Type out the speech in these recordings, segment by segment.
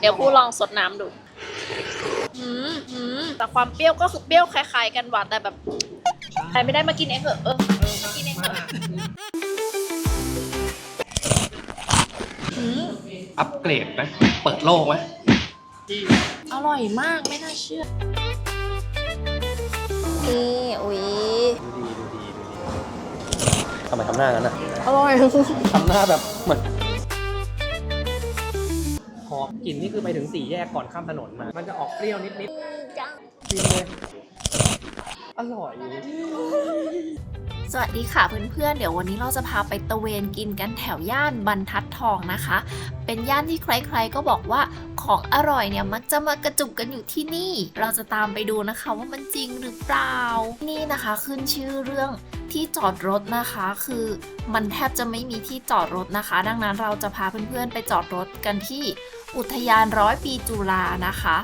เดี๋ยวผู้ลองสดน้ำดูอืมอืมแต่ความเปรี้ยวก็คือเปรี้ยวคล้ายๆกันหวานแต่แบบใครไม่ได้มากินเองเหอะเออมากินเองเถอะอืมอัปเกรดไหมเปิดโลกไหมอร่อยมากไม่น่าเชื่อนี่อุ๊ยดูดีดูดีดูดีทำไมทำหน้างั้นอะ อร่อย ทำหน้าแบบเหมือนหอม กลิ่นนี่คือไปถึงสี่แยกก่อนข้ามถนนมา มันจะออกเปรี้ยวนิดนิดจังๆกินเลย อร่อยสวัสดีค่ะเพื่อนๆ เดี๋ยววันนี้เราจะพาไปตะเวนกินกันแถวย่านบรรทัดทองนะคะ เป็นย่านที่ใครๆก็บอกว่าของอร่อยเนี่ยมักจะมากระจุกกันอยู่ที่นี่ เราจะตามไปดูนะคะว่ามันจริงหรือเปล่า นี่นะคะขึ้นชื่อเรื่องที่จอดรถนะคะ คือมันแทบจะไม่มีที่จอดรถนะคะ ดังนั้นเราจะพาเพื่อนๆไปจอดรถกันที่อุทยานร้อยปีจุฬานะคะ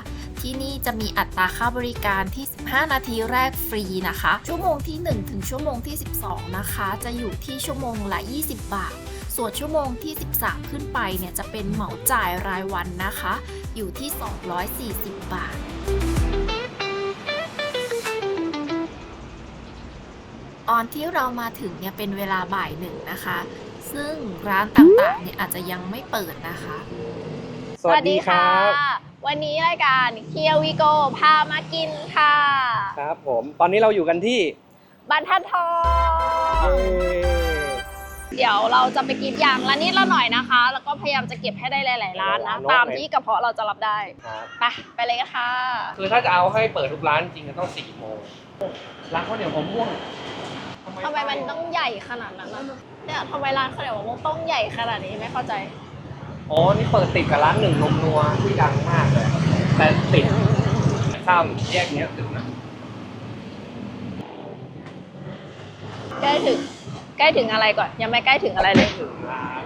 ที่นี่จะมีอัตราค่าบริการที่ 15 นาทีแรกฟรีนะคะ ชั่วโมงที่ 1 ถึงชั่วโมงที่ 12 นะคะ จะอยู่ที่ชั่วโมงละ 20 บาท ส่วนชั่วโมงที่ 13 ขึ้นไปเนี่ยจะเป็นเหมาจ่ายรายวันนะคะ อยู่ที่ 240 บาทตอนที่เรามาถึงเนี่ยเป็นเวลาบ่ายหนึ่งนะคะ ซึ่งร้านต่างๆเนี่ยอาจจะยังไม่เปิดนะคะ สวัสดีครับวันนี้รายการเคียววิโกพามากินค่ะ ครับผม ตอนนี้เราอยู่กันที่บรรทัดทอง เดี๋ยวเราจะไปกินอย่างละนิดละหน่อยนะคะ แล้วก็พยายามจะเก็บให้ได้หลาย ๆ ร้านนะ ตามที่กระเพาะเราจะรับได้ครับไปไปเลยกันค่ะ คือถ้าจะเอาให้เปิดทุกร้านจริงก็ต้องสี่โมงร้านข้าวเหนียวมะม่วงทำไมมันต้องใหญ่ขนาดนั้นนะเนี่ยทำไมร้านข้าวเหนียวมะม่วงต้องใหญ่ขนาดนี้ไม่เข้าใจ อ๋อ นี่เปิดติดกับร้านหนึ่งนมนัวที่ดังมากเลย แต่ติดข้ามแยกเนี้ยถึงนะใกล้ถึงใกล้ถึงอะไรก่อน ยังไม่ใกล้ถึงอะไรเลยถึงร้าน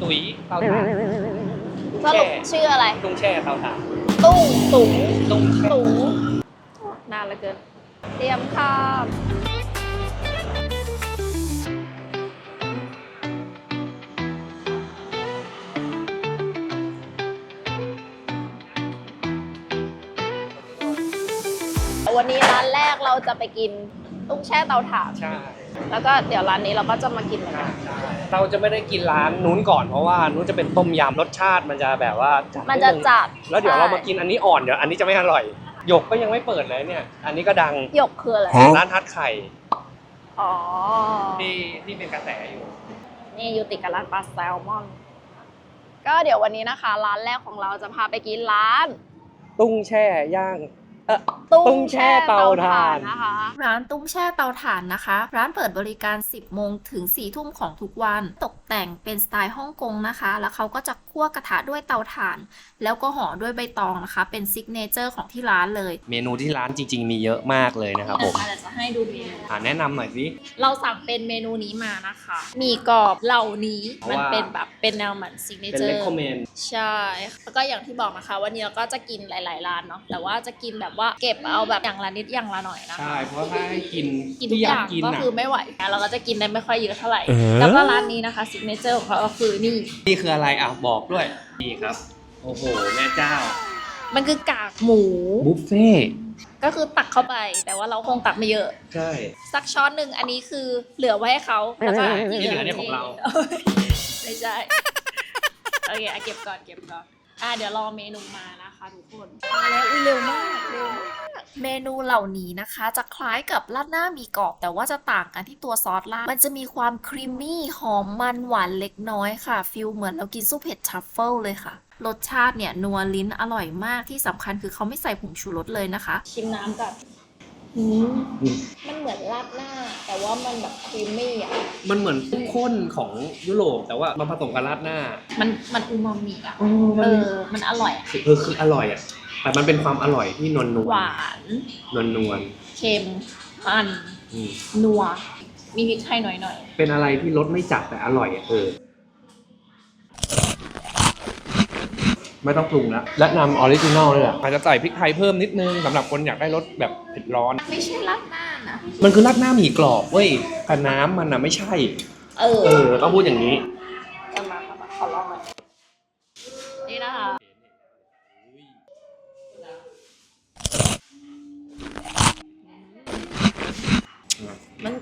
ตุ๋ยเตาถ่านสรุปชื่ออะไร ตุ้งแช่เตาถ่านตุ้งตุ๋งตุ้งแช่ตุ๋งนานเหลือเกิน เตรียมข้าม วันนี้ร้านแรกเราจะไปกินตุ้งแช่เตาถ่าน ใช่แล้วก็เดี๋ยวร้านนี้เราก็จะมากินเหมือนใช่กันใช่เราจะไม่ได้กินร้านนู้นก่อนเพราะว่านู้นจะเป็นต้มยำรสชาติมันจะแบบว่าจัดมันจะดงจัดแล้วเดี๋ยวใช่เรามากินอันนี้อ่อนเดี๋ยวอันนี้จะไม่อร่อยหยกก็ยังไม่เปิดเลยเนี่ย อันนี้ก็ดังหยกคืออะไรร้านทัดไข่อ๋อที่ที่เป็นกระแสอยู่ นี่อยู่ติดกับร้านปลาแซลมอน ก็เดี๋ยววันนี้นะคะ ร้านแรกของเราจะพาไปกินร้าน ตุ้งแช่ย่าง เออตุ้ตุ้งแช่เตาถ่าน นะคะ ร้านตุ้งแช่เตาถ่านนะคะ ร้านเปิดบริการ 10 โมงถึง 4 ทุ่มของทุกวัน ตกแต่งเป็นสไตล์ฮ่องกงนะคะ แล้วเขาก็จะคั่วกระทะด้วยเตาถ่าน แล้วก็ห่อด้วยใบตองนะคะ เป็นซิกเนเจอร์ของที่ร้านเลยเมนูที่ร้านจริง ๆ มีเยอะมากเลยนะครับผมเดี๋ยวจะให้ดูเมนู อ่าแนะนำหน่อยสิ เราสั่งเป็นเมนูนี้มานะคะ มีกรอบเหล่านี้เพราะมันว่า เป็นแบบเป็นแนวเหมือนซิกเนเป็นเจอเลร์คคอมเมน ใช่แล้วก็อย่างที่บอกนะคะ วันนี้เราก็จะกินหลาย ๆ ร้านเนาะแต่ว่าจะกินแบบว่าเก็บเอาแบบอย่างละนิดอย่างละหน่อยนะคะ ใช่ เพราะถ้าให้กินกินทุกที่ออยากย่างกินก็อะคือไม่ไหวนะเราก็จะกินได้ไม่ค่อยเยอะเท่าไหร่ เออ แล้วก็ร้านนี้นะคะซิกเนเจอร์ของเขาก็คือนี่ นี่คืออะไรอะบอกด้วย นี่ครับ โอ้โห แม่เจ้า มันคือกากหมู บุฟเฟ่ต์ก็คือตักเข้าไป แต่ว่าเราคงตักไม่เยอะ ใช่ สักช้อนหนึ่งอันนี้คือเหลือไว้ให้เขาแล้วก็ที่เหลือเนี่ยของเรา ไม่ใช่ โอเคอะเก็บก่อนเก็บก่อน อะเดี๋ยวรอเมนูมานะคะทุกคนมาแล้วอุ้ยเร็วมากเร็วมากเมนูเหล่านี้นะคะ จะคล้ายกับราดหน้าหมีกรอบ แต่ว่าจะต่างกันที่ตัวซอสราดมันจะมีความครีมมี่หอมมันหวานเล็กน้อยค่ะฟิลเหมือนเรากินซุปเห็ดทรัฟเฟิลเลยค่ะ รสชาติเนี่ยนัวลิ้นอร่อยมากที่สำคัญคือเขาไม่ใส่ผงชูรสเลยนะคะ ชิมน้ำก่ อนมันเหมือนราดหน้า แต่ว่ามันแบบครีมมี่อะ มันเหมือนข้นของยุโรปแต่ว่ามาผสมกับราดหน้ามันมันอูมามิอะ เอเอออมันอร่อยอะคือคืออร่อยอะ แต่มันเป็นความอร่อยที่นวลนวหลวานนวลนวลเค็มมัน ๆอืมนัว มีพริกไทยหน่อยหน่อยเป็นอะไรที่รสไม่จัดแต่อร่อยอะเออ ไม่ต้องปรุงแล้วและนำออริจินอลเลยอะอาจจะใส่พริกไทยเพิ่มนิดนึงสำหรับคนอยากได้รสแบบเผ็ดร้อนๆไม่ใช่ราดหน้านะมันคือราดหน้าหมี่กรอบเว้ยแต่น้ำมันอะไม่ใช่ เออ เออต้องพูดอย่างนี้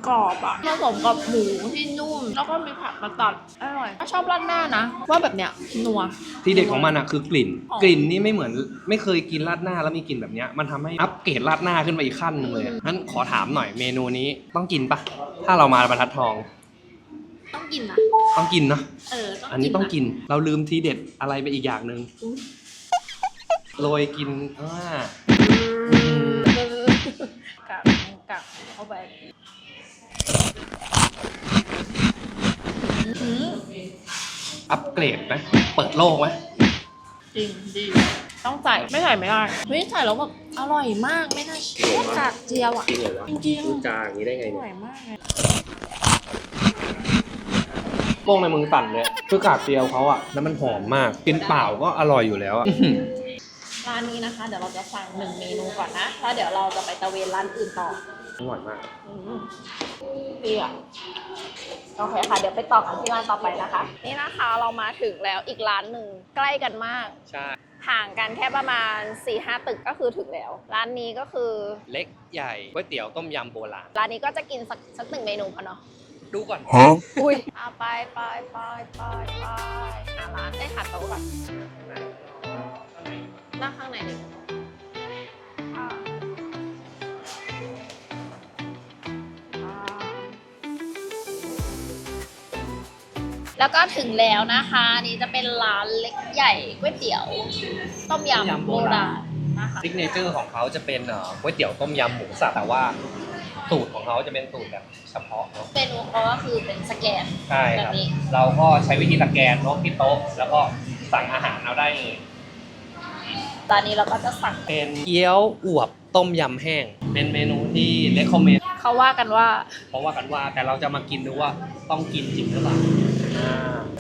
กรอบอะผสมกับหมูที่นุ่ม แล้วก็มีผักมาตัดอร่อยถ้าชอบราดหน้านะ ว่าแบบเนี้ยนัว ที่เด็ดของมันอะคือกลิ่นหอมกลิ่นนี่ไม่เหมือนไม่เคยกินราดหน้าแล้วมีกลิ่นแบบเนี้ยมันทำให้อัปเกรดราดหน้าขึ้นไปอีกขั้นหนึ่งเลยอะงั้นขอถามหน่อยเมนูนี้ต้องกินปะถ้าเรามาบรรทัดทองต้องกินนะต้องกินเนาะเออต้องกินอันนี้ต้องกินเราลืมทีเด็ดอะไรไปอีกอย่างหนึ่งอุ๊ย โรยกินอ่า กักกักเข้าไป อื้ออัปเกรดไหมเปิดโลกไหมจริงดีต้องใส่ไม่ใส่ไม่ได้เฮ้ยใส่แล้วแบบอร่อยมากไม่น่าเชื่อกากเจียวอะจริงเหรอวะจริงพูดจาอย่างนี้ได้ไงๆอเนี่ยร่อยมากเลยโป้งในมือสั่นเลย คือกากเจียวเขาอะแล้วมันหอมมาก กินเปล่าก็อร่อยอยู่แล้วอะร้านนี้นะคะ เดี๋ยวเราจะสั่งหนึ่งเมนูก่อนนะแล้วเดี๋ยวเราจะไปตะเวนร้านอื่นต่อ อร่อยมากอืมดีอะโอเคค่ะ เดี๋ยวไปต่อกันที่ร้านต่อไปนะคะ นี่นะคะเรามาถึงแล้วอีกร้านหนึ่งใกล้กันมากใช่ห่างกันแค่ประมาณ4ี่ห้าตึกก็คือถึงแล้ว ร้านนี้ก็คือเล็กใหญ่ก๋วยเตี๋ยวต้มยำโบราณร้านนี้ก็จะกินสักสักหนึ่งเมนูพอเนาะดูก่อนอุ้ยอะไปไปไปไปไปหาร้านได้หาโต๊ะก่อนนั่งข้างในดิ แล้วก็ถึงแล้วนะคะอันนี่จะเป็นร้านเล็กใหญ่ก๋วยเตี๋ยว ต้มยำโบราณนะคะซิกเนเจอร์ของเขาจะเป็นเอ่อก๋วยเตี๋ยวต้มยำหมูสับแต่ว่าสูตรของเขาจะเป็นสูตรแบบเฉพาะเนาะเมนูเขาก็คือเป็นสแกนใช่ครับแบบนี้เราก็ใช้วิธีสแกนเนาะที่โต๊ะแล้วก็สั่งอาหารเอาได้เลยตอนนี้เราก็จะสั่งเป็นเกี๊ยวอวบต้มยำแห้ง เป็นเมนูที่เลคคอมเมนต์เขาว่ากันว่า เพราะว่ากันว่าแต่เราจะมากินดูว่าต้องกินจริงหรือเปล่าอ่า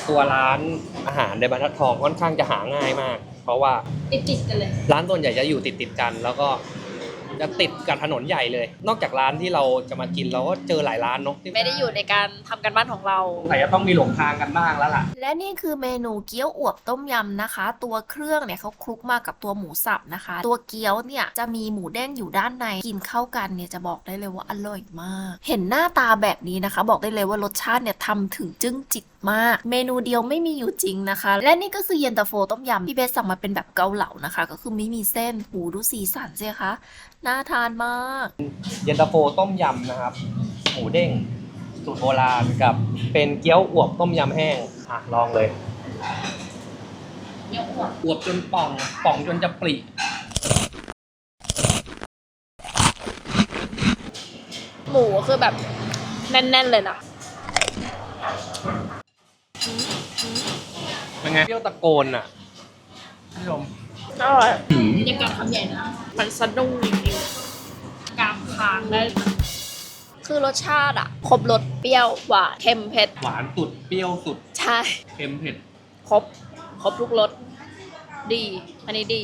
ตัวร้านอาหารในบรรทัดทองค่อนข้างจะหาง่ายมาก เพราะว่าติดติดๆกันเลยร้านส่วนใหญ่จะอยู่ติดติดๆกัน แล้วก็จะติดกับถนนใหญ่เลย นอกจากร้านที่เราจะมากินเราก็เจอหลายร้านเนาะที่ไม่ได้อยู่ในการทำกันบ้านของเราใส่จะต้องมีหลงทางกันบ้างแล้วล่ะ และนี่คือเมนูเกี๊ยวอวบต้มยำนะคะ ตัวเครื่องเนี่ยเขาคลุกมากับตัวหมูสับนะคะ ตัวเกี๊ยวเนี่ยจะมีหมูเด้งอยู่ด้านในกินเข้ากันเนี่ยจะบอกได้เลยว่าอร่อยมาก เห็นหน้าตาแบบนี้นะคะ บอกได้เลยว่ารสชาติเนี่ยทำถึงจึ้งจิตมาก เมนูเดียวไม่มีอยู่จริงนะคะ และนี่ก็คือเย็นตาโฟต้มยำพี่เบสสั่งมาเป็นแบบเกาเหลานะคะ ก็คือไม่มีเส้นหูดูสีสันสิคะน่าทานมาก เย็นตาโฟต้มยำนะครับ หมูเด้งสูตรโบราณกับเป็นเกี๊ยวอวบต้มยำแห้งอะลองเลยเกี๊ยวอวบอวบจนป่องป่องจนจะปริหมูคือแบบแน่น ๆ เลยนะ เป็นไงเปรี้ยวตะโกนอะผู้ชมอร่อยบรรยากาศคำใหญ่นะมันสะดุ้งจริงๆกลางคางได้ คือรสชาติอะครบรสเปรี้ยวหวานเค็มเผ็ด หวานสุดเปรี้ยวสุดใช่ เค็มเผ็ดครบ ครบทุกรส ดี อันนี้ดี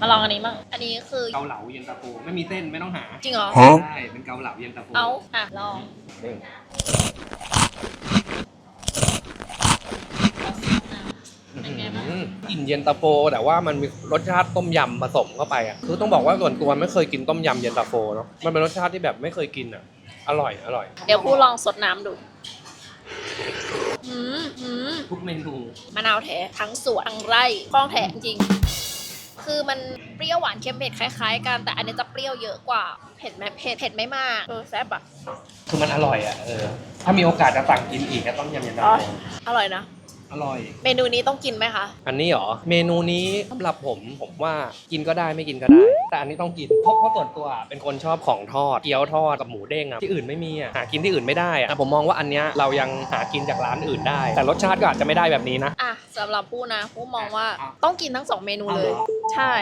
มาลองอันนี้มั่ง อันนี้คือ เกาเหลาเย็นตาโฟไม่มีเส้นไม่ต้องหาจริงเหรอ ใช่เป็นเกาเหลาเย็นตาโฟเอาอะลอง นี่ เป็นไงบ้าง อืมกลิ่นเย็นตาโฟ แต่ว่ามันมีรสชาติต้มยำผสมเข้าไปอะคือต้องบอกว่าส่วนตัวไม่เคยกินต้มยำเย็นตาโฟเนาะมันเป็นรสชาติที่แบบไม่เคยกินอะ อร่อยอร่อย เดี๋ยวผู้ลองสดน้ำดูอืมอืมทุกเมนูมะนาวแท้ทั้งสวนทั้งไร่คลองแท้จริงๆคือมันเปรี้ยวหวานเค็มเผ็ดคล้ายๆ กันแต่อันนี้จะเปรี้ยวเยอะกว่าเผ็ดไหมเผ็ดเผ็ดไม่มากเออแซ่บอะคือมันอร่อยอะเออถ้ามีโอกาสจะสั่งกินอีกก็ต้มยำเย็นตาอ๋อโฟอร่อยนะ อร่อย เมนูนี้ต้องกินไหมคะ อันนี้เหรอ เมนูนี้สำหรับผมผมว่ากินก็ได้ไม่กินก็ได้ แต่อันนี้ต้องกินเพราะเพราะส่วนตัวเป็นคนชอบของทอดเกี๊ยวทอดกับหมูเด้งอะที่อื่นไม่มีอะหากินที่อื่นไม่ได้อะผมมองว่าอันเนี้ยเรายังหากินจากร้านอื่นได้ แต่รสชาติก็อาจจะไม่ได้แบบนี้นะ อะสำหรับผู้นะผู้มองว่าอะต้องกินทั้งสองเมนูเลยอ๋อใช่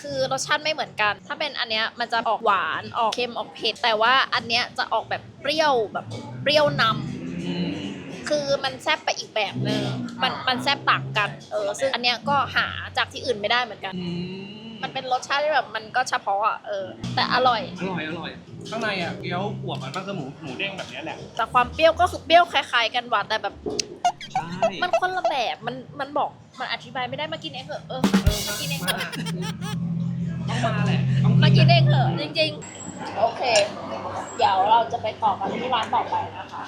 คือรสชาติไม่เหมือนกัน ถ้าเป็นอันเนี้ยมันจะออกหวานออกเค็มออกเผ็ดแต่ว่าอันเนี้ยจะออกแบบเปรี้ยวแบบเปรี้ยวนำอืม คือมันแซบไปอีกแบบนึงมันมันแซบต่างกัน เออ ซึ่งอันเนี้ยก็หาจากที่อื่นไม่ได้เหมือนกัน อืมมันเป็นรสชาติที่แบบมันก็เฉพาะอะ เออ แต่อร่อย อร่อยอร่อยข้างในอะเกี๊ยวอวบมันก็คือหมูหมูเด้งแบบเนี้ยแหละแต่ความเปรี้ยวก็คือเปรี้ยวคล้ายๆกันหวานแต่แบบ ใช่มันคนละแบบ มัน มันบอก มันอธิบายไม่ได้มากินเองเถอะ เออ เออมากินเองเถอะต้องมาแหละต้องมากินอะเองเถอะจริงโอเค เดี๋ยวเราจะไปต่อกันที่ร้านต่อไปนะคะ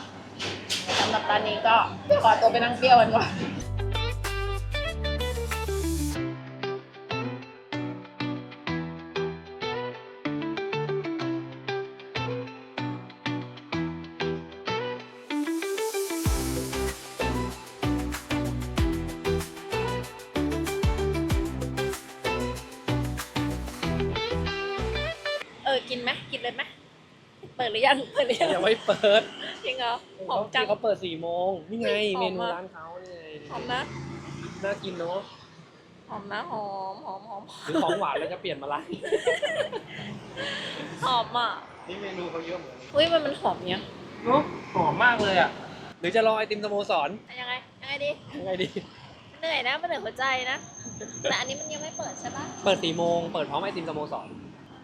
สำหรับร้านนี้ก็ขอตัวไปนั่งเปรี้ยวกันก่อนเออกินไหมกินเลยไหมเปิดหรือยังเปิดหรือยังยังไม่เปิดจริงเหรอ หอมจังที่เขาเปิดสี่โมงนี่ไงหอมเมนูมาก ร้านเขานี่ไงหอมนะน่ากินเนาะหอมนะหอมหอมหอมหรือของหวานเราจะเปลี่ยนมาละหอมอะนี่เมนูเขาเยอะเหมือนกันอุ้ยมันมันหอมเนี้ยเนาะหอมมากเลยอะหรือจะรอไอติมสโมสรยังไงยังไงดียังไงดี เหนื่อยนะมันเหนื่อยหัวใจนะ แต่อันนี้มันยังไม่เปิดใช่ปะเปิดสี่โมงเปิดพร้อมไอติมสโมสร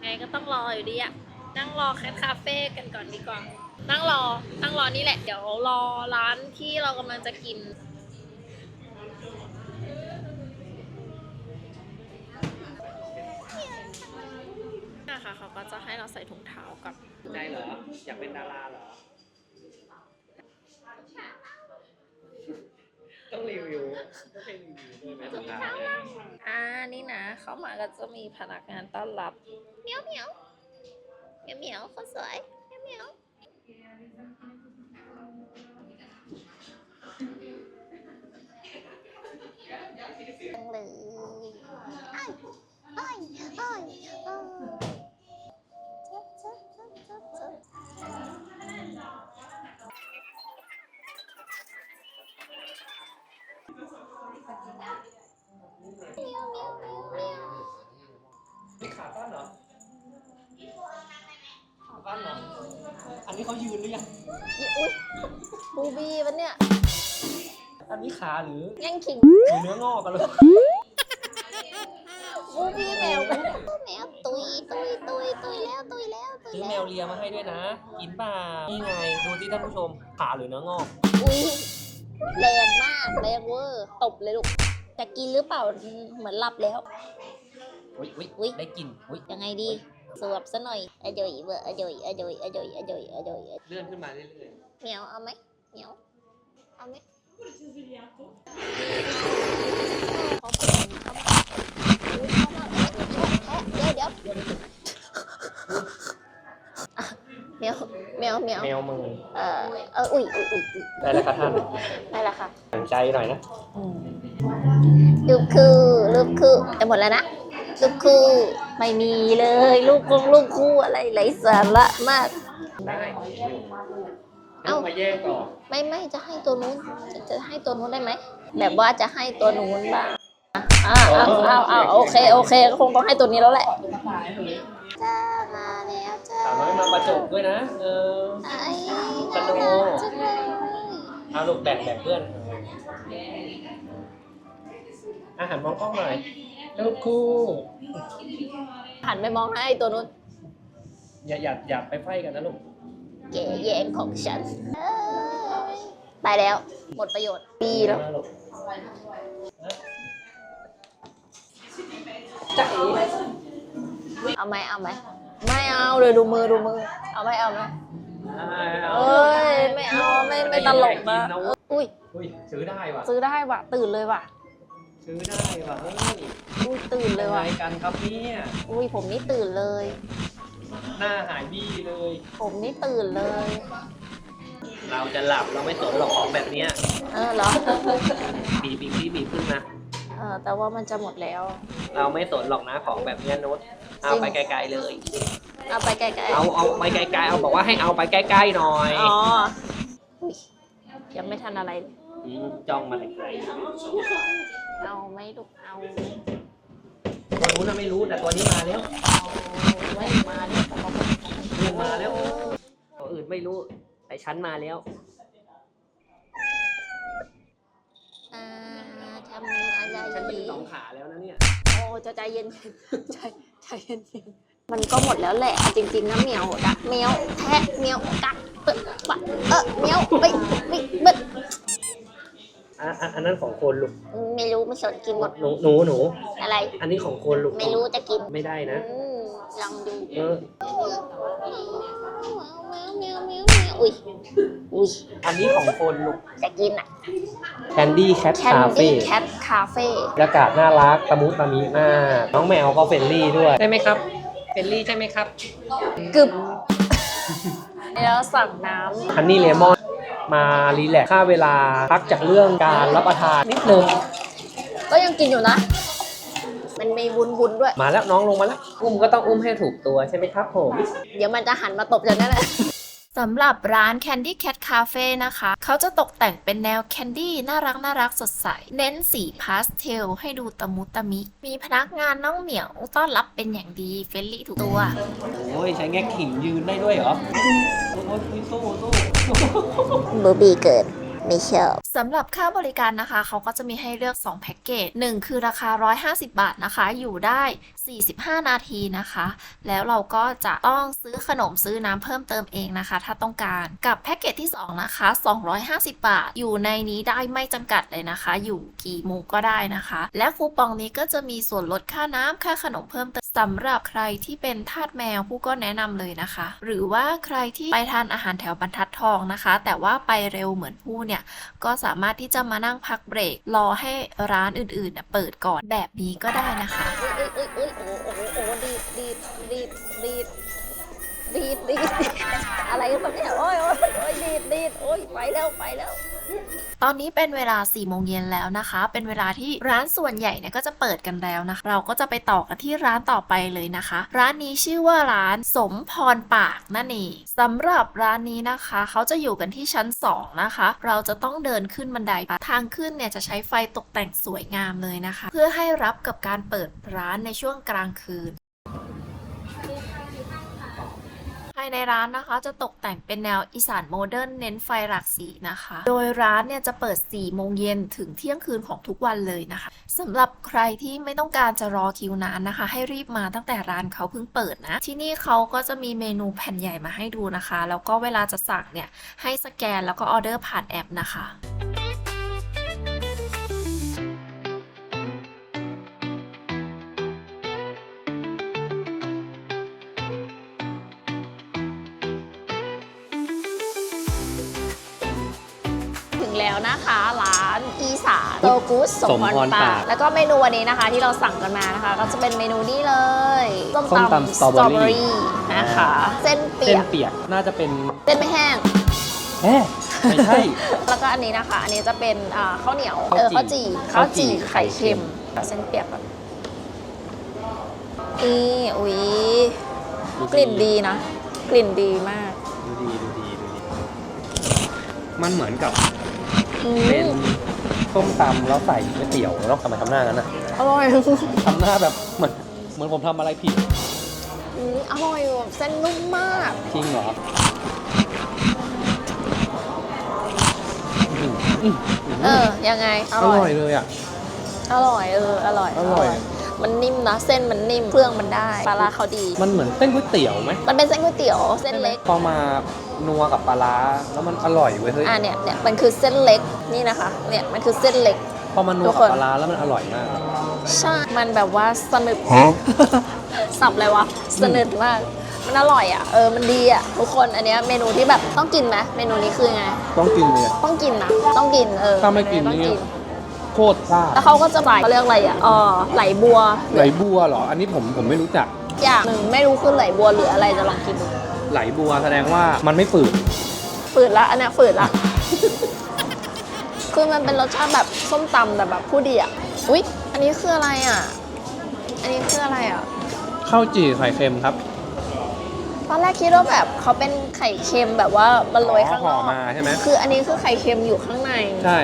ไงก็ต้องรออยู่ดีอะนั่งรอแคทคาเฟ่กันก่อนดีกว่า นั่งรอ นั่งรอนี่แหละ เดี๋ยวรอร้านที่เรากำลังจะกิน นะคะเขาก็จะให้เราใส่ถุงเท้ากับ ใจเหรอ อยากเป็นดาราเหรอ ต้องรีวิวต้องให้รีวิวด้วยไหมสุดท้ายเนี่ยอ่า นี่นะ เข้ามาก็จะมีพนักงานต้อนรับ เหมียวเหมียวเหมียวเหมียวคนสวยเหมียวเหมียว จังเลยอ้ายอ้ายอ้ายอ้ายจ๊ะจ๊ะจ๊ะจ๊ะจ๊ะเหมียวเหมียวเหมียวเหมียวนี่ขาตั้นเหรอขาตั้นเหรออันนี้เขายืนหรือยังอุ๊ยบูบีปะเนี่ย อันนี้ขาหรือยังขิงหรือเนื้องอกกันเลยบูบีแมวปะเนี่ยแมวตุยตุยตุยตุยแล้วตุยแล้วตุยซื้อแมแล้ววเลียมาให้ด้วยนะ กินเปล่านี่ไง ดูที่ท่านผู้ชม ขาหรือเนื้องอก อุ้ยแรงมากแรงเวอร์ตบเลยลูกจะกินหรือเปล่าเหมือนหลับแล้ว อุ้ยอุ้ยอุ๊ย ได้กลินอุ้ยยังไงดี สวบซะหน่อยอจอยเบอร์อจอยอจอยอจอยอจอยอจอยเลื่อนขึ้นมาเรื่อยเหมียวเอาไหมเหมียวเอาไหมเขาเปิดเขาเดี๋ยวเดี๋ยวอะเหมียวเหมียวเหมียวๆแมวมือเออเอออุ้ยอุ้ยอุ้ยอุ๊ยได้แล้วครับท่านได้แล้วค่ะหายใจหน่อยนะ รูปคือรูปคือแต่หมดแล้วนะ รูปคือไม่มีเลยรูปคงรูปคู่อะไรไร้สาระมาก ได้เอ้า มาแย่งต่อไม่ไม่จะให้ตัวนู้นจะจะให้ตัวนู้นได้ไหมแบบว่าจะให้ตัวนู้นบ้างอ่าเอาเอาเอาโอเคโอเคก็คงต้องให้ตัวนี้แล้วแหละจ้ามาแล้วจ้าสาวน้อยมาประจบด้วยนะ เออ ไอ้สโนน่ารักจังเลยเอาลูกแบ่งแบ่งเพื่อนอาหารมองกล้องหน่อย ลูกคู่หันไปมองให้ตัวนู้นอย่าอย่าอย่าไปไฟกันนะลูกเก๋แยงของฉันเอ้ยไปแล้ว หมดประโยชน์ดีแล้วนะลูกเอาไหมเอาไหมไม่เอาเลยดูมือดูมือ เอาไหมเอาไหมเอาเอ้ยไม่เอาไม่ไม่ตลกนะได้ยินนะอุ้ยอุ้ยซื้อได้ว่ะซื้อได้ว่ะ ตื่นเลยว่ะ ซื้อได้ว่ะเฮ้ยอุ้ยตื่นเลยอะไรว่ะกันครับเนี่ยอุ้ยผมนี่ตื่นเลย หน้าหายบี้เลย ผมนี่ตื่นเลย เราจะหลับเราไม่สนหรอกของแบบเนี้ยเออเหรอ บีบบีบบีบบีบขึ้นนะเออ แต่ว่ามันจะหมดแล้ว เราไม่สนหรอกนะของแบบเนี้ยโน้ตเอาไปไกลๆเลย เอาไปไกลเอาเอาไปไกลๆเอาบอกว่าให้เอาไปใกล้ๆหน่อยๆอ๋ออุ้ยยังไม่ทันอะไรเลย มจ้องมาไกล เอาไม่ลูกเอาๆตัวนู้นน่ะไม่รู้แต่ตัวนี้มาแล้วเอาไม่มาเนี่ยผมบอกว่าเรื่องมาแล้วตัวอื่นไม่รู้แต่ฉันมาแล้ว อ่าทำอะไรฉันเป็นดีสองขาแล้วนะเนี่ยโอ้จะใจเย็นใจใจเย็นๆมันก็หมดแล้วแหละจริงๆนะเหมียวดักเหมียวแทะเหมียวกัดเปิดปะเออเหมียวไปไปเบิด อะอะอันนั้นของคนลูกไม่รู้ไม่สนกินหมดหนูหนูหนู อะไร อันนี้ของคนลูกไม่รู้จะกินไม่ได้นะ อืมลองดูเอออุ้ยอุ้ยอันนี้ของคนลูกจะกินอะ แคนดี้แคทแคนคาเฟ่ดี้แคทคาเฟ่บรรยากาศน่ารักตะมุตะมิมาก น้องแมวก็เฟรนลี่ด้วยใช่ไหมครับเฟรนลี่ใช่ไหมครับกึบแล้วสั่งน้ฮันนี่เลมอน มารีแลกซ์ค่าเวลาพักจากเรื่องการรับประทานนิดนึงำก็ยังกินอยู่นะ มันมีวุ้นวุ้นๆด้วย มาแล้วน้องลงมาแล้วอุ้มก็ต้องอุ้มให้ถูกตัวใช่ไหมครับผม เดี๋ยวมันจะหันมาตบฉันแน่เลย สำหรับร้าน Candy Cat Cafe นะคะ เขาจะตกแต่งเป็นแนวแคนดี้น่ารักน่ารักสดใส เน้นสีพาสเทลให้ดูตะมุตะมิ มีพนักงานน้องเหมียวต้อนรับเป็นอย่างดีเฟรนลี่ทุกตัว โอ้ย ใช้แง่ขิงยืนได้ด้วยเหรอ โอ้ยสู้สู้บูบีเกิดไม่ชอบสำหรับค่าบริการนะคะ เขาก็จะมีให้เลือก 2 แพ็กเกจ 1 คือราคา 150 บาทนะคะ อยู่ได้ 45 นาทีนะคะ แล้วเราก็จะต้องซื้อขนมซื้อน้ำเพิ่มเติมเองนะคะ ถ้าต้องการกับแพ็กเกจที่ 2 นะคะ 250 บาท อยู่ในนี้ได้ไม่จำกัดเลยนะคะ อยู่กี่โมงก็ได้นะคะ และคูปองนี้ก็จะมีส่วนลดค่าน้ำค่าขนมเพิ่มเติมสำหรับใครที่เป็นทาสแมวผู้ก็แนะนำเลยนะคะ หรือว่าใครที่ไปทานอาหารแถวบรรทัดทองนะคะ แต่ว่าไปเร็วเหมือนผู้เนี่ยก็สามารถที่จะมานั่งพักเบรกรอให้ร้านอื่นๆเปิดก่อนแบบนี้ก็ได้นะคะอุ้ยอุ้ยอุ้ยโอ้โอ้โอ้ดีดดีดดีดดีดดีดดีดอะไรแบบนี้โอ้ยโอ้ยโอ้ยดีดดีดโอ้ยไปแล้วไปแล้ว ตอนนี้เป็นเวลา4โมงเย็นแล้วนะคะ เป็นเวลาที่ร้านส่วนใหญ่เนี่ยก็จะเปิดกันแล้วนะคะ เราก็จะไปต่อกันที่ร้านต่อไปเลยนะคะ ร้านนี้ชื่อว่าร้านสมพรปากนั่นเองสำหรับร้านนี้นะคะ เขาจะอยู่กันที่ชั้น 2 นะคะ เราจะต้องเดินขึ้นบันไดทางขึ้นเนี่ยจะใช้ไฟตกแต่งสวยงามเลยนะคะ เพื่อให้รับกับการเปิดร้านในช่วงกลางคืนายในร้านนะคะจะตกแต่งเป็นแนวอีสานโมเดิร์นเน้นไฟหลากสีนะคะ โดยร้านเนี่ยจะเปิด 4 โมงเย็นถึงเที่ยงคืนของทุกวันเลยนะคะสำหรับใครที่ไม่ต้องการจะรอคิวนานนะคะ ให้รีบมาตั้งแต่ร้านเขาเพิ่งเปิดนะ ที่นี่เขาก็จะมีเมนูแผ่นใหญ่มาให้ดูนะคะ แล้วก็เวลาจะสั่งเนี่ยให้สแกนแล้วก็ออเดอร์ผ่านแอปนะคะ นะคะร้านอีสานโตกุสสมพรปากแล้วก็เมนูวันนี้นะคะที่เราสั่งกันมานะคะ ก็จะเป็นเมนูนี้เลยส้มส้มตำตำสตรอเบอรี่นะคะ เส้นเปีเส้ยนกเปียกน่าจะเป็นเส้นไม่แห้งแม่ไม่ใช่ แล้วก็อันนี้นะคะ อันนี้จะเป็นอ่าข้าวเหนียวข้าวเออจี่ข้าวจี่ข้าข้าววจี่จี่ไข่เค็มไข่เค็มเส้นเปียกแบบอีอุ๊ยกลิ่นดีนะ กลิ่นดีมาก ดูดีดูดีดูดี มันเหมือนกับอื เป็นมส้มตำแล้วใส่ก๋วยเตี๋ยวแล้วทำไมทำหน้ากันนะอร่อยทำหน้าแบบเหมือนเหมือนผมทำอะไรผิดอืมอร่อยแบบเส้นนุ่มมากจริงเหรออืมอืมเออยังไงออร่ร่ออยยเลยอะ อร่อยเอออร่อยอร่อย มันนิ่มนะเส้นมันนิ่มเครื่องมันได้ปลาร้าเขาดี มันเหมือนเส้นก๋วยเตี๋ยวไหมมันเป็นเส้นก๋วยเตี๋ยวเส้นเล็ก พอมา นัวกับปลาร้าแล้วมันอร่อยเว้ยเฮ้ยอะเนี่ยเนี่ยมันคือเส้นเล็กนี่นะคะเนี่ยมันคือเส้นเล็ก พอมันนัทุวกกัคบนปลาร้าแล้วมันอร่อยมากใช่มันแบบว่าสนึกสับอะไรวะสนึกมาก มันอร่อยอะเออมันดีอะทุกคนอันเนี้ยเมนูที่แบบต้องกินไหมเมนูนี้คือไง ต้องกินเลยต้องกินนะต้องกินเออถ้าไม่กินต้องนี่กินโคตรซ่าแล้วเขาก็จะใส่เขาเรียกอะไรอะเออไหลบัวไหลบัวเหรออันนี้ผมผมไม่รู้จักอย่างหนึ่งไม่รู้คือไหลบัวหรืออะไรจะลองกินดู ไหลบัวแสดงว่ามันไม่ฝืดฝืดละอันเนี้ยฝืดละ คือมันเป็นรสชาติแบบส้มตำแต่แบบผู้ดีอะอุ๊ย อันนี้คืออะไรอะ อันนี้คืออะไรอะ ข้าวจี่ไข่เค็มครับตอนแรกคิดว่าแบบเขาเป็นไข่เค็มแบบว่ามันโรยข้างนห่ออกมาใช่ไหมคืออันนี้คือไข่เค็มอยู่ข้างในใช่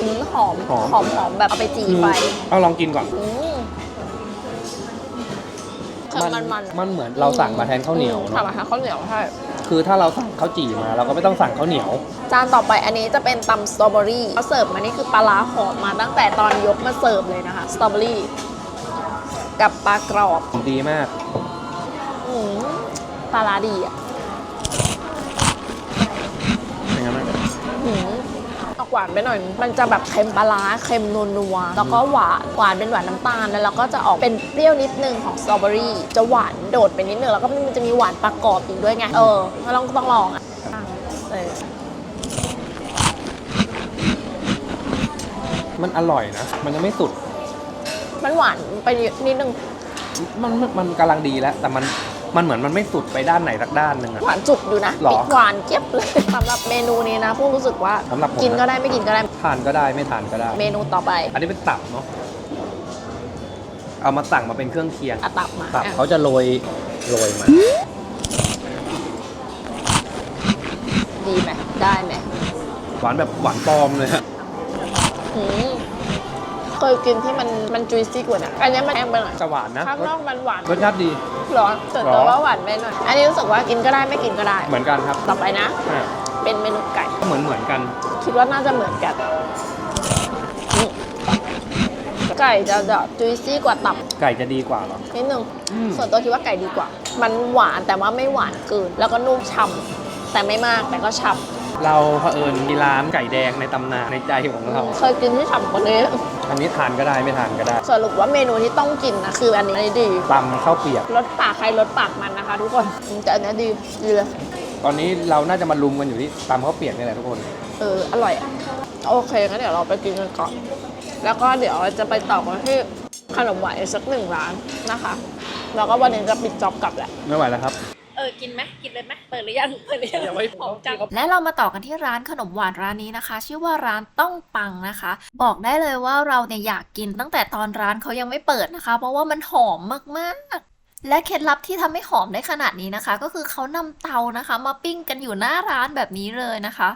อืมหอมหอม หอมหอมแบบเอาไปจีคือไฟเอาลองกินก่อน อืม มันมันมันเหมือนเราสั่งมาแทนข้าวเหนียวสั่งเนาะมาแทนข้าวเหนียวใช่คือถ้าเราสั่งข้าวจี่มา เราก็ไม่ต้องสั่งข้าวเหนียว จานต่อไปอันนี้จะเป็นตำสตรอเบอรี่เขาเสิร์ฟมานี่คือปลาร้าหอมมาตั้งแต่ตอนยกมาเสิร์ฟเลยนะคะสตรอเบอรี่กับปลากรอบดีมาก อืมปลาร้าดีอะ เป็นไงบ้าง อืม ออกหวานไปหน่อย มันจะแบบเค็มปลาร้าเค็มนัวๆแล้วก็หวานหวานเป็นหวานน้ำตาลแล้วเราก็จะออกเป็นเปรี้ยวนิดนึงของสตรอเบอรี่จะหวานโดดไปนิดนึงแล้วก็มันจะมีหวานประกอบอีกด้วยไงเออก็ต้องต้องลองอะเออมันอร่อยนะ มันยังไม่สุด มันหวานไปนิดนึง มันมันมันกำลังดีแล้ว แต่มัน มันเหมือนมันไม่สุดไปด้านไหนสักด้านหนึ่งอะ หวานจุกอยู่นะหรอหวานเจี๊ยบเลย สำหรับเมนูนี้นะพวกรู้สึกว่าสำหรับผมกินก็นะได้ไม่กินก็ได้ทานก็ได้ไม่ทานก็ได้ เมนูต่อไปอันนี้เป็นตับเนาะ เอามาสั่งมาเป็นเครื่องเคียง อะตับมาตับอะเขาจะโรยโรยมาดีไหมได้ไหมหวานแบบหวานปลอมเลยฮะ อืม เคยกินที่มันมันจุยซี่กว่านะอันนี้มันแห้งไปหน่อยจะหวานนะข้างนอกมันหวานรสชาติดีหรอส่วนตัวว่าหวานไปหน่อย อันนี้รู้สึกว่ากินก็ได้ไม่กินก็ได้ เหมือนกันครับ ต่อไปนะอะเป็นเมนูไก่ก็เหมือนเหมือนกัน คิดว่าน่าจะเหมือนกันนี่ไก่จะแบบจุยซี่กว่าตับ ไก่จะดีกว่าเหรอ นิดนึงอืมส่วนตัวคิดว่าไก่ดีกว่า มันหวานแต่ว่าไม่หวานเกิน แล้วก็นุ่มฉ่ำแต่ไม่มากแต่ก็ฉ่ เราเผอิญมีร้านไก่แดงในตำนานในใจของเราำเคยกินที่ฉ่ำกว่านี้อันนี้ทานก็ได้ไม่ทานก็ได้สรุปว่าเมนูที่ต้องกินนะคืออันนี้อันนี้ดี ตำข้าวเปียก รสปากใครรสปากมันนะคะ ทุกคนอืมแต่อันนี้ดีดีเลยตอนนี้เราน่าจะมาลุมกันอยู่ที่ตำข้าวเปียกนี่แหละทุกคน เอออร่อยอะโอเคงั้นเดี๋ยวเราไปกินกันก่อน แล้วก็เดี๋ยวเราจะไปต่อกันที่ขนมหวานอีกสักหนึ่งร้านนะคะ แล้วก็วันนี้จะปิดจ็อบกลับแหละ ไม่ไหวแล้วครับ เออกินไหมกินเลยไหมเปิดหรือยังเปิดหรือยังยังไม่หอมจัง และเรามาต่อกันที่ร้านขนมหวานร้านนี้นะคะ ชื่อว่าร้านต้องปังนะคะ บอกได้เลยว่าเราเนี่ยอยากกินตั้งแต่ตอนร้านเขายังไม่เปิดนะคะ เพราะว่ามันหอมมากๆ และเคล็ดลับที่ทำให้หอมได้ขนาดนี้นะคะ ก็คือเขานำเตานะคะ มาปิ้งกันอยู่หน้าร้านแบบนี้เลยนะคะ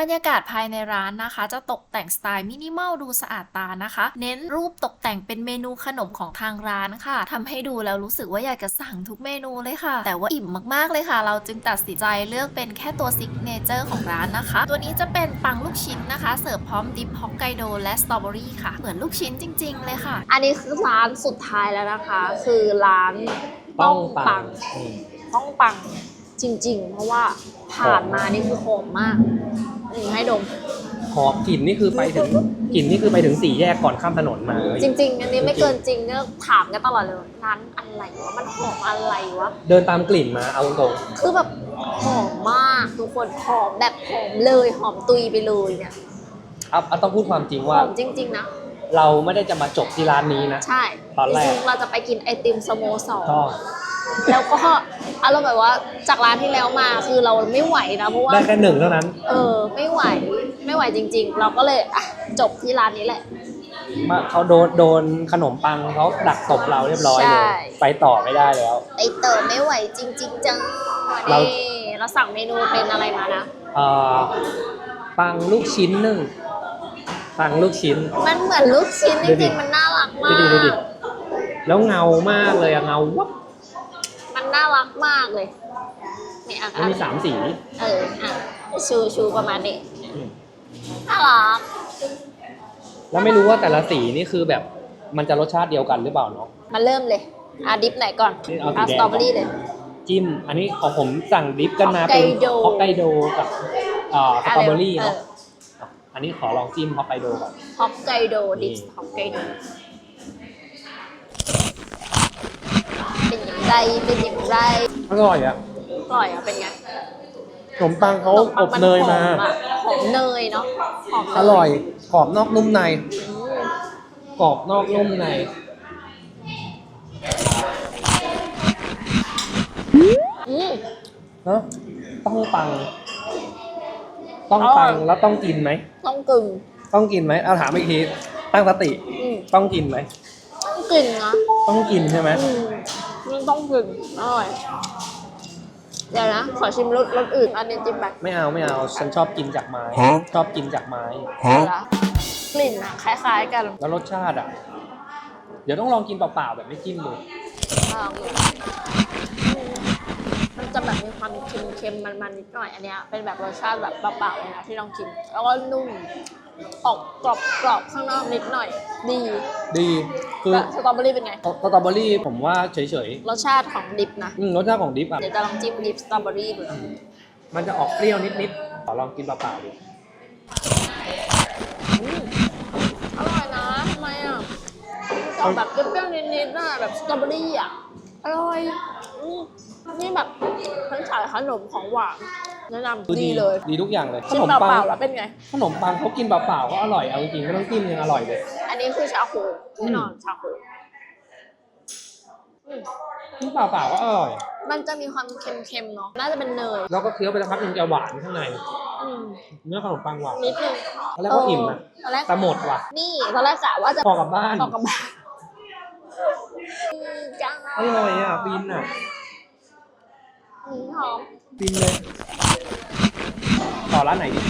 บรรยากาศภายในร้านนะคะ จะตกแต่งสไตล์มินิมอลดูสะอาดตานะคะ เน้นรูปตกแต่งเป็นเมนูขนมของทางร้านค่ะทำให้ดูแล้วรู้สึกว่าอยากจะสั่งทุกเมนูเลยค่ะ แต่ว่าอิ่มมากๆเลยค่ะ เราจึงตัดสินใจเลือกเป็นแค่ตัวซิกเนเจอร์ของร้านนะคะ ตัวนี้จะเป็นปังลูกชิ้นนะคะ เสิร์ฟพร้อมดิปฮอกไกโดและสตรอเบอรี่ค่ะ เหมือนลูกชิ้นจริง ๆ เลยค่ะ อันนี้คือร้านสุดท้ายแล้วนะคะ คือร้านต้องปังงต้องปังจริง ๆ เพราะว่าผ่านมานี่คือหอมมาก อืมให้ดม หอมกลิ่นนี่คือไปถึงกลิ่นนี่คือไปถึงสี่แยกก่อนข้ามถนนมาเลยจริง ๆ อันนี้ไม่เกินจริงเนี่ยถามกันตลอดเลยว่าร้านอะไรวะมันหอมอะไรวะ เดินตามกลิ่นมาเอาตรงคือแบบหอมมากทุกคนหอมแบบหอมเลยหอมตุยไปเลยเนี่ยๆเอาเอาต้องพูดความจริงหว่าอมจริง ๆ นะ เราไม่ได้จะมาจบที่ร้านนี้นะ ใช่ตอนแรก จริงๆเราจะไปกินไอติมสโมสร ก็ แล้วก็อารมณ์แบบว่าจากร้านที่แล้วมาคือเราไม่ไหวนะเพราะว่าได้แค่หนึ่งเท่านั้น เออ ไม่ไหวไม่ไหวจริง ๆ เราก็เลยอะจบที่ร้านนี้แหละ มาเขาโดนโดนขนมปังเขาดักตบเราเรียบร้อยเลใช่ ย ไปต่อไม่ได้แล้ว ไอเติมไม่ไหวจริง ๆ จังเรา นี่เราสั่งเมนูเป็นอะไรมานะ เอ่อปังลูกชิ้นหนึ่งปังลูกชิ้น มันเหมือนลูกชิ้นจดูดิริงๆมันน่ารักมาดูดิดูดิ ก แล้วเงามากเลยอะเงาวับ มันน่ารักมากเลยนี่อะมันมีสามสี เอออะชูชูประมาณนี้อืม น่ารักแล้วไม่รู้ว่าแต่ละสีนี่คือแบบมันจะรสชาติเดียวกันหรือเปล่าเนาะ มาเริ่มเลยอะดิฟไหนก่อนนี่เอาสีอะแดสงตรอเบอรี่เลย จิ้ม อันนี้ของผมสั่งดิฟกันมาเป็น Hokkaido ฮอกไกโดกับเอ่อสตรอเบอรี่เอเนาะออันนี้ขอลองจิ้มฮอกไกโดก่อน ฮอกไกโดดิฟนี่ ฮอกไกโดเป็นอย่าง ไรเป็นอย่างไรอร่อยอะอร่อยอะเป็นไงขนมปังเขาขนมปัองบมันเนยมาหออะหอมเนยเนาะหอมเนอร่อยกรอบนอกนุ่มในอืมกรอบนอกนุ่มใน อืม เนอะต้องปัง ต้องอร่ปัอยงแล้วต้องกินไหม ต้องกึ่งต้องกินไหมเอาถามอีกทีตั้งสติ อืมต้องกินไหม ต้องกลิ่นนะต้องกินใช่ไหมอืมมัน ต้องกลิ่นอร่อย เดี๋ยวนะ ขอชิมรสรสอื่น อันนี้จิ้มไปไม่เอาไม่เอาฉันชอบกินจากไม้ ชอบกินจากไม้เอาละกลิ่นอะคล้าย ๆ กันแล้วรสชาติอะ เดี๋ยวต้องลองกินเปล่าๆแบบไม่จิ้มดูลองดูอืมมันจะ แบบมีความเค็มๆมันๆนิดหน่อย อันเนี้ยเป็นแบบรสชาติแบบเปล่าๆเลยนะที่ลองกิน แล้วก็นุ่มออกกรอบกรอบๆข้างนอกนิดหน่อย ดีดีคือแล้วสตรอเบอรี่เป็นไง สตรอเบอรี่ผมว่าเฉยรสชาติของดิฟนะ ๆอืมรสชาติของดิฟอะ เดี๋ยวจะลองจิ้มดิฟสตรอเบอรี่ดูมันจะออกเปรี้ยวนิดๆขอลองกินเปล่าๆดูอืมอร่อยนะทำไมอะออกแบบเปรี้ยวๆนิดๆน่ะแบบสตรอเบอรี่อะ อร่อยอืม นี่แบบทั้งขายขนมของหวานแนะนำคือดีเลยดีทุกอย่างเลยขชิมนมเปปัล่าง ๆแล้วเป็นไง ขนมปังเขากินเปล่าๆก็อร่อย เอาจริงๆไม่ต้องจิ้มยังอร่อยเลย อันนี้คือชาโคแน่นอนอืมชาโคอืมกินเปล่าๆก็อร่อย มันจะมีความเค็มๆเนาะน่าจะเป็นเนยแล้วก็เคี้ยวไปสักพักหนึงจะหวานข้างใน อืมเนื้อขนมปังหวานนิดนึงตอนแรกก็อิ่มนะตอนแรกแต่หมดว่ะนี่ตอนแรกกะว่าจะพอกลับบ้าน ออกกับบ้านอืมจังอร่อยอะฟินอะ อืมหอมฟินเลยต่อร้านไหนดี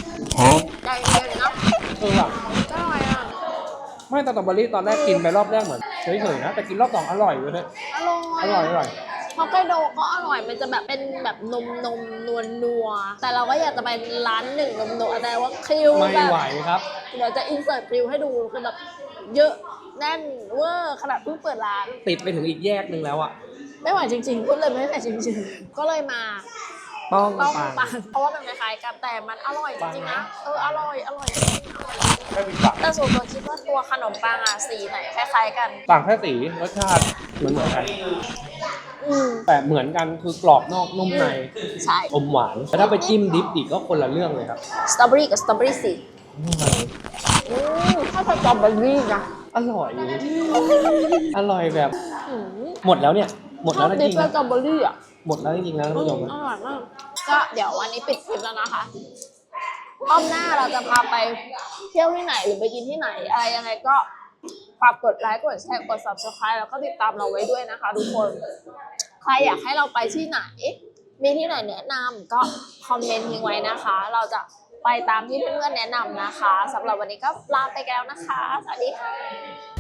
ใจเย็นๆเนาะเออว่ะอร่อยอะไม่แต่สตรอเบอรี่ตอนแรกกินไปรอบแรกเหมือนเฉยๆนะแต่กินรอบสองอร่อยเลยอร่อยอร่อยอร่อยฮอกไกโดก็อร่อยมันจะแบบเป็นแบบนมนมนวลนัวๆแต่เราก็อยากจะไปร้านหนึ่งนมนัวแต่ว่าคิวไม่แบบไหวครับเดี๋ยวจะอินเสิร์ตคิวให้ดูคือแบบเยอะแน่นเวอร์ขนาดเพิ่งเปิดร้าน ติดไปถึงอีกแยกหนึ่งแล้วอะ ไม่ไหวจริงๆพูดเลยไม่ไหวจริงๆ ก็เลยมาต้องต้องปังปังเพราะว่ามันคล้ายๆกันแต่มันอร่อยจริงๆนะเอออร่อยอร่อยจริงไม่ผิดหวังแต่ส่วนตัวคิดว่าตัวขนมปังอะสีไหนคล้ายๆกัน ต่างแค่สีรสชาติเหมือนเหมือนกันอืมแต่เหมือนกันคือกรอบนอกนุ่มในใช่อมหวานแต่ถ้าไปจิ้มดิฟอีกก็คนละเรื่องเลยครับสตรอเบอรี่กับสตรอเบอรี่สีอืมถ้าสตรอเบอรี่นะอร่อย อร่อยแบบอืมหมดแล้วเนี่ย หมดชแล้อวบนะจดิริฟงสนะตรอเบอรี่อะหมดแล้วจริงๆนะท่านผู้ชมอืนะมอร่อยมาก ก็เดี๋ยววันนี้ปิดคลิปแล้วนะคะรอบหน้าเราจะพาไปเที่ยวที่ไหนหรือไปกินที่ไหน อะไรยังไงก็ฝากกดไลค์กดแชร์กด subscribe แล้วก็ติดตามเราไว้ด้วยนะคะ ทุกคน ใครอยากให้เราไปที่ไหน มีที่ไหนแนะนำก็คอมเมนต์ทิ้งไว้นะคะ เราจะไปตามที่เพื่อนๆแนะนำนะคะสำหรับวันนี้ก็ลาไปแล้วนะคะ สวัสดีค่ะ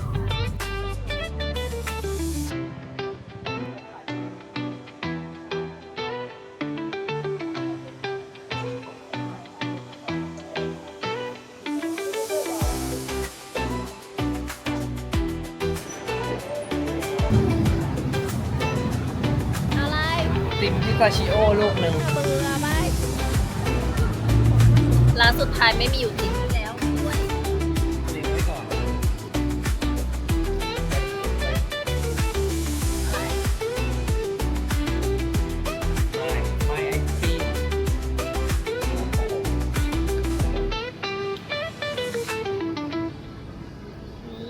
ติมพิซาชิโอลูกหนึ่งเบื่อไปร้านสุดท้ายไม่มีอยู่จริง